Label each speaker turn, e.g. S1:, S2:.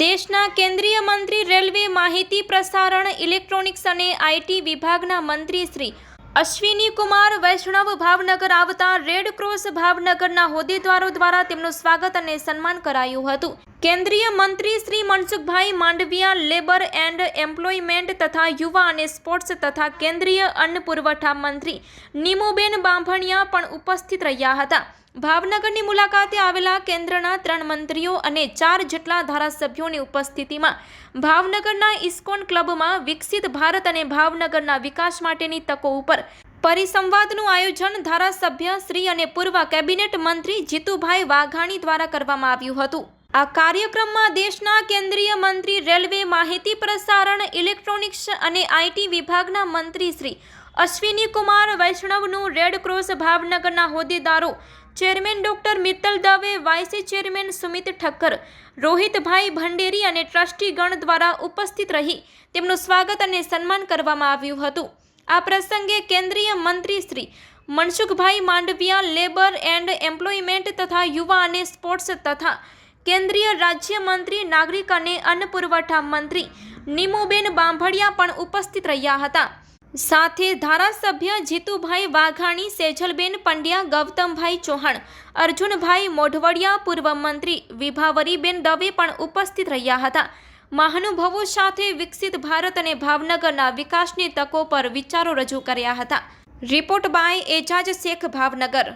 S1: દેશના કેન્દ્રીય મંત્રી રેલવે માહિતી પ્રસારણ ઇલેક્ટ્રોનિક્સ અને આઈટી વિભાગના મંત્રી શ્રી અશ્વિની કુમાર વૈષ્ણવ ભાવનગર આવતા રેડ ક્રોસ ભાવનગરના હોદ્દેદારો દ્વારા તેમનું સ્વાગત અને સન્માન કરાયું હતું. કેન્દ્રીય મંત્રી Shri Mansukhbhai Mandaviya labour and employment તથા યુવા અને સ્પોર્ટ્સ તથા કેન્દ્રીય અન્ન પુરવઠા મંત્રી નીમુબેન બાંભણિયા પણ ઉપસ્થિત રહ્યા હતા. ભાવનગરની મુલાકાતે આવેલા કેન્દ્રના ત્રણ મંત્રીઓ અને ચાર જેટલા ધારાસભ્યોની ઉપસ્થિતિમાં ભાવનગરના ઇસ્કોન ક્લબમાં વિકસિત ભારત અને ભાવનગરના વિકાસ માટેની તકો ઉપર પરિસંવાદનું આયોજન ધારાસભ્ય શ્રી અને પૂર્વ કેબિનેટ મંત્રી જીતુભાઈ વાઘાણી દ્વારા કરવામાં આવ્યું હતું. આ કાર્યક્રમમાં દેશના કેન્દ્રીય મંત્રી, રેલવે માહિતી પ્રસારણ, ઇલેક્ટ્રોનિક્સ અને આઈટી વિભાગના મંત્રી શ્રી અશ્વિની કુમાર વૈષ્ણવનું રેડ ક્રોસ ભાવનગરના હોદ્દેદારો, chairman doctor Mittal Dave, vice chairman Sumit Thakkar, Rohitbhai Bhanderi અને ટ્રસ્ટીગણ દ્વારા ઉપસ્થિત રહી તેમનું સ્વાગત અને સન્માન કરવામાં આવ્યું હતું. આ પ્રસંગે કેન્દ્રીય મંત્રી Shri Mansukhbhai Mandaviya, labour and employment તથા યુવા અને સ્પોર્ટ્સ તથા કેન્દ્રીય રાજ્યમંત્રી, નાગરિક અને અન્ન પુરવઠા મંત્રી નીમુબેન બાંભડિયા પણ ઉપસ્થિત રહ્યા હતા. સાથે ધારાસભ્ય જીતુભાઈ વાઘાણી, સેજલબેન પંડ્યા, ગૌતમભાઈ ચૌહાણ, અર્જુનભાઈ મોઢવડિયા, પૂર્વ મંત્રી વિભાવરીબેન દવે પણ ઉપસ્થિત રહ્યા હતા. મહાનુભાવો સાથે વિકસિત ભારત અને ભાવનગરના વિકાસની તકો પર વિચારો રજૂ કર્યા હતા. Report by Ejaz Shaikh, Bhavnagar.